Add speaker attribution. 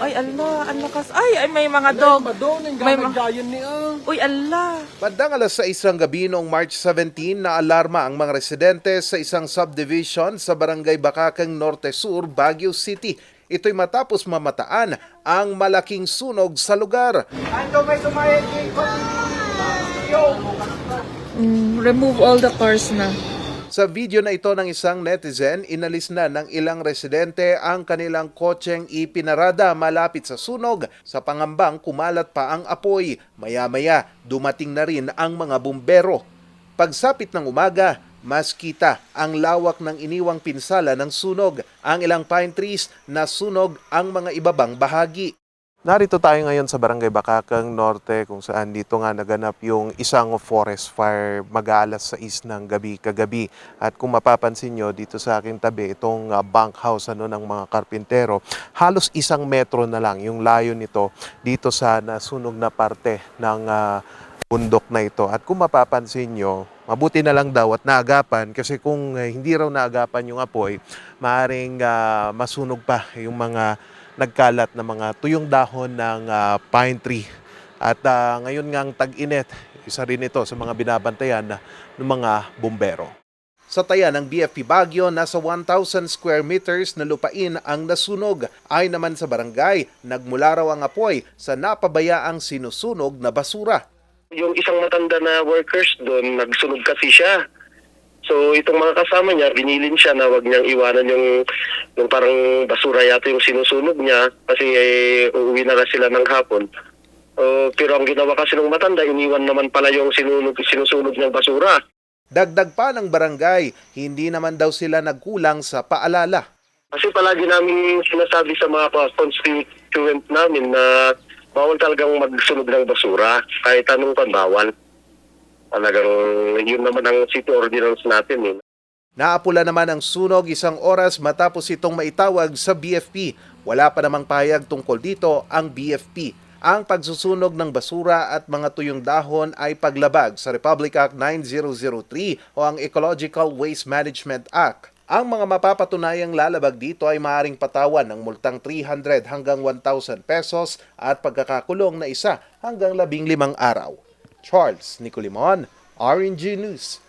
Speaker 1: Ay, ala, ang lakas. Ay, ay, may mga dog.
Speaker 2: Madon,
Speaker 1: May
Speaker 2: gayon ni ah.
Speaker 1: Uy, ala.
Speaker 3: Bandang alas 6 ng gabi noong March 17 na alarma ang mga residente sa isang subdivision sa Barangay Bakakang Norte Sur, Baguio City. Ito'y matapos mamataan ang malaking sunog sa lugar.
Speaker 1: Mm, remove all the cars na.
Speaker 3: Sa video na ito ng isang netizen, inalis na ng ilang residente ang kanilang kotseng ipinarada malapit sa sunog sa pangambang kumalat pa ang apoy. Maya-maya, dumating na rin ang mga bumbero. Pagsapit ng umaga, mas kita ang lawak ng iniwang pinsala ng sunog. Ang ilang pine trees na sunog ang mga ibabang bahagi. Narito tayo ngayon sa Barangay Bakakang Norte kung saan dito nga naganap yung isang forest fire mag-aalas 6 ng gabi kagabi. At kung mapapansin nyo dito sa aking tabi, itong uh, bunkhouse ano, ng mga karpintero, halos isang metro na lang yung layo nito dito sa nasunog na parte ng uh, bundok na ito. At kung mapapansin nyo, mabuti na lang daw at naagapan kasi kung uh, hindi raw naagapan yung apoy, maaring uh, masunog pa yung mga nagkalat na mga tuyong dahon ng ah, pine tree. At ah, ngayon ngang tag-init, isa rin ito sa mga binabantayan na ng mga bumbero. Sa taya ng BFP Baguio, nasa 1,000 square meters na lupain ang nasunog. Ay naman sa barangay, nagmula raw ang apoy sa napabayaang sinusunog na basura.
Speaker 4: Yung isang matanda na workers doon, nagsunog kasi siya. So itong mga kasama niya, binilin siya na wag niyang iwanan yung, yung parang basura yata yung sinusunog niya kasi eh, uuwi na, sila ng hapon. Oh, pero ang ginawa kasi ng matanda, iniwan naman pala yung sinunog, sinusunog niyang basura.
Speaker 3: Dagdag pa ng barangay, hindi naman daw sila nagkulang sa paalala.
Speaker 4: Kasi palagi namin sinasabi sa mga constituent namin na bawal talagang magsunog ng basura. Kahit anong pan, bawal. Talagang yun naman ang city ordinance natin eh.
Speaker 3: Naapula naman ang sunog isang oras matapos itong maitawag sa BFP. Wala pa namang payag tungkol dito ang BFP. Ang pagsusunog ng basura at mga tuyong dahon ay paglabag sa Republic Act 9003 o ang Ecological Waste Management Act. Ang mga mapapatunayang lalabag dito ay maaaring patawan ng multang 300 hanggang 1,000 pesos at pagkakakulong na isa hanggang 15 araw. Charles Nicolimon, RNG News.